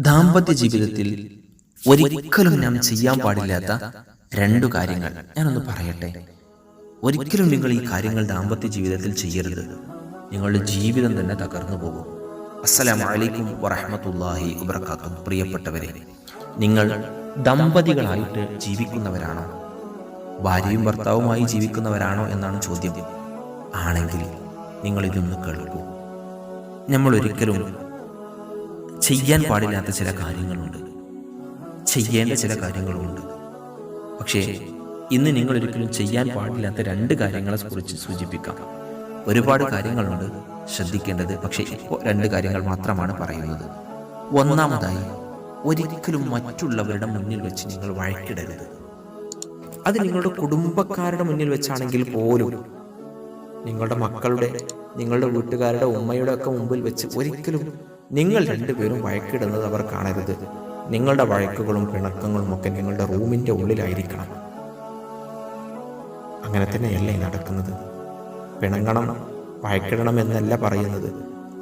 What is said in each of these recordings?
ദാമ്പത്യ ജീവിതത്തിൽ ഒരിക്കലും ഞാൻ ചെയ്യാൻ പാടില്ലാത്ത രണ്ടു കാര്യങ്ങൾ ഞാനൊന്ന് പറയട്ടെ? ഒരിക്കലും നിങ്ങൾ ഈ കാര്യങ്ങൾ ദാമ്പത്യ ജീവിതത്തിൽ ചെയ്യരുത്. നിങ്ങളുടെ ജീവിതം തന്നെ തകർന്നു പോകും. അസ്സലാമു അലൈക്കും വറഹമത്തല്ലാഹി ഉബർക്കാത്തും പ്രിയപ്പെട്ടവരെ നിങ്ങൾ ദമ്പതികളായിട്ട് ജീവിക്കുന്നവരാണോ? ഭാര്യയും ഭർത്താവുമായി ജീവിക്കുന്നവരാണോ എന്നാണ് ചോദ്യം. ആണെങ്കിൽ നിങ്ങളിതൊന്ന് കേൾക്കൂ. നമ്മൾ ഒരിക്കലും ചെയ്യാൻ പാടില്ലാത്ത ചില കാര്യങ്ങളുണ്ട്. ചെയ്യേണ്ട ചില കാര്യങ്ങളുമുണ്ട്. പക്ഷേ ഇന്ന് നിങ്ങൾ ഒരിക്കലും ചെയ്യാൻ പാടില്ലാത്ത രണ്ട് കാര്യങ്ങളെ കുറിച്ച് സൂചിപ്പിക്കാം. ഒരുപാട് കാര്യങ്ങളുണ്ട് ശ്രദ്ധിക്കേണ്ടത് പക്ഷേ ഇപ്പോൾ രണ്ട് കാര്യങ്ങൾ മാത്രമാണ് പറയുന്നത്. ഒന്നാമതായി ഒരിക്കലും മറ്റുള്ളവരുടെ മുന്നിൽ വെച്ച് നിങ്ങൾ വഴക്കിടരുത്. അത് നിങ്ങളുടെ കുടുംബക്കാരുടെ മുന്നിൽ വെച്ചാണെങ്കിൽ പോലും നിങ്ങളുടെ മക്കളുടെ നിങ്ങളുടെ വീട്ടുകാരുടെ ഉമ്മയുടെ ഒക്കെ മുമ്പിൽ വെച്ച് ഒരിക്കലും നിങ്ങൾ രണ്ടുപേരും വഴക്കിടുന്നത് അവർ കാണരുത്. നിങ്ങളുടെ വഴക്കുകളും പിണക്കങ്ങളും ഒക്കെ നിങ്ങളുടെ റൂമിന്റെ ഉള്ളിലായിരിക്കണം. അങ്ങനെ തന്നെയല്ലേ നടക്കുന്നത്? പിണങ്ങണം വഴക്കിടണം എന്നല്ല പറയുന്നത്.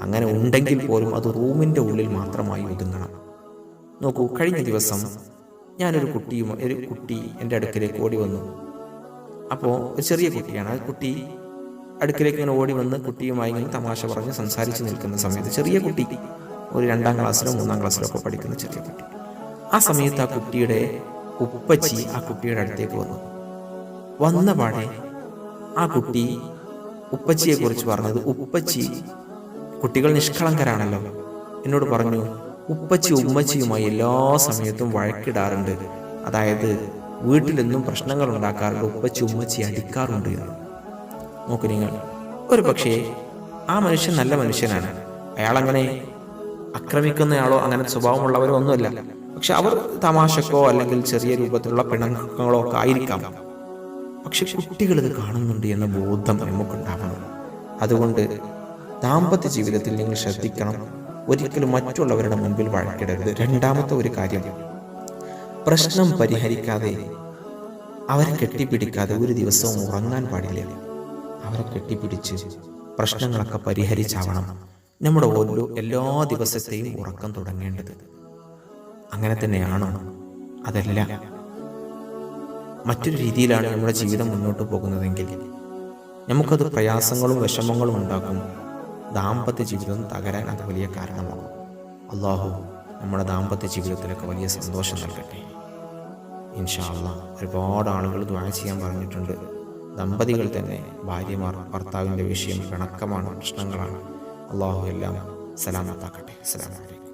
അങ്ങനെ ഉണ്ടെങ്കിൽ പോലും അത് റൂമിന്റെ ഉള്ളിൽ മാത്രമായി ഒതുങ്ങണം. നോക്കൂ കഴിഞ്ഞ ദിവസം ഞാനൊരു കുട്ടിയും ഒരു കുട്ടി എന്റെ അടുക്കലേക്ക് ഓടി വന്നു. അപ്പോൾ ഒരു ചെറിയ കുട്ടിയാണ്. ആ കുട്ടി അടുക്കലേക്ക് ഇങ്ങനെ ഓടി വന്ന് കുട്ടിയുമായി ഇങ്ങനെ തമാശ പറഞ്ഞ് സംസാരിച്ച് നിൽക്കുന്ന സമയത്ത് ചെറിയ കുട്ടി ഒരു രണ്ടാം ക്ലാസ്സിലോ മൂന്നാം ക്ലാസ്സിലോ ഒക്കെ പഠിക്കുന്ന ചെറിയ കുട്ടി. ആ സമയത്ത് ആ കുട്ടിയുടെ ഉപ്പച്ചി ആ കുട്ടിയുടെ അടുത്തേക്ക് വന്നു. വന്ന പാടെ ആ കുട്ടി ഉപ്പച്ചിയെ കുറിച്ച് പറഞ്ഞത് ഉപ്പച്ചി കുട്ടികൾ നിഷ്കളങ്കരാണല്ലോ. എന്നോട് പറഞ്ഞു ഉപ്പച്ചി ഉമ്മച്ചിയുമായി എല്ലാ സമയത്തും വഴക്കിടാറുണ്ട്. അതായത് വീട്ടിലെന്നും പ്രശ്നങ്ങൾ ഉണ്ടാക്കാറുണ്ട് ഉപ്പച്ചി ഉമ്മച്ചി അടിക്കാറുണ്ട് എന്ന്. നോക്കൂ നിങ്ങൾ ഒരു പക്ഷേ ആ മനുഷ്യൻ നല്ല മനുഷ്യനാണ്. അയാൾ അങ്ങനെ ആക്രമിക്കുന്നയാളോ അങ്ങനെ സ്വഭാവമുള്ളവരോ ഒന്നുമല്ല. പക്ഷെ അവർ തമാശക്കോ അല്ലെങ്കിൽ ചെറിയ രൂപത്തിലുള്ള പിണക്കങ്ങളോ ഒക്കെ ആയിരിക്കാം. പക്ഷെ കുട്ടികൾ ഇത് കാണുന്നുണ്ട് എന്ന ബോധം നമുക്കുണ്ടാവണം. അതുകൊണ്ട് ദാമ്പത്യ ജീവിതത്തിൽ നിങ്ങൾ ശ്രദ്ധിക്കണം. ഒരിക്കലും മറ്റുള്ളവരുടെ മുമ്പിൽ വഴക്കിടരുത്. രണ്ടാമത്തെ ഒരു കാര്യം പ്രശ്നം പരിഹരിക്കാതെ അവരെ കെട്ടിപ്പിടിക്കാതെ ഒരു ദിവസവും ഉറങ്ങാൻ പാടില്ല. അവരെ കെട്ടിപ്പിടിച്ച് പ്രശ്നങ്ങളൊക്കെ പരിഹരിച്ചാവണം. നമ്മുടെ ഓരോ എല്ലാ ദിവസത്തെയും ഉറക്കം തുടങ്ങേണ്ടത്. അങ്ങനെ തന്നെയാണോ? അതല്ല. മറ്റൊരു രീതിയിലാണ് നമ്മുടെ ജീവിതം മുന്നോട്ട് പോകുന്നതെങ്കിൽ. നമുക്കത് പ്രയാസങ്ങളും വിഷമങ്ങളും ഉണ്ടാക്കും. ദാമ്പത്യ ജീവിതം തകരാൻ അത് വലിയ കാരണമാകും. അള്ളാഹു നമ്മുടെ ദാമ്പത്യ ജീവിതത്തിലൊക്കെ വലിയ സന്തോഷം നൽകട്ടെ. ഇൻഷാ ഒരുപാട് ആളുകൾ ദ്വാര ചെയ്യാൻ പറഞ്ഞിട്ടുണ്ട്. ദമ്പതികൾ തന്നെ ഭാര്യമാർ ഭർത്താവിന്റെ വിഷയം പിണക്കമാണ് പ്രശ്നങ്ങളാണ്. അള്ളാഹു എല്ലാം സലാമത്താക്കട്ടെ. സലാമലൈക്കും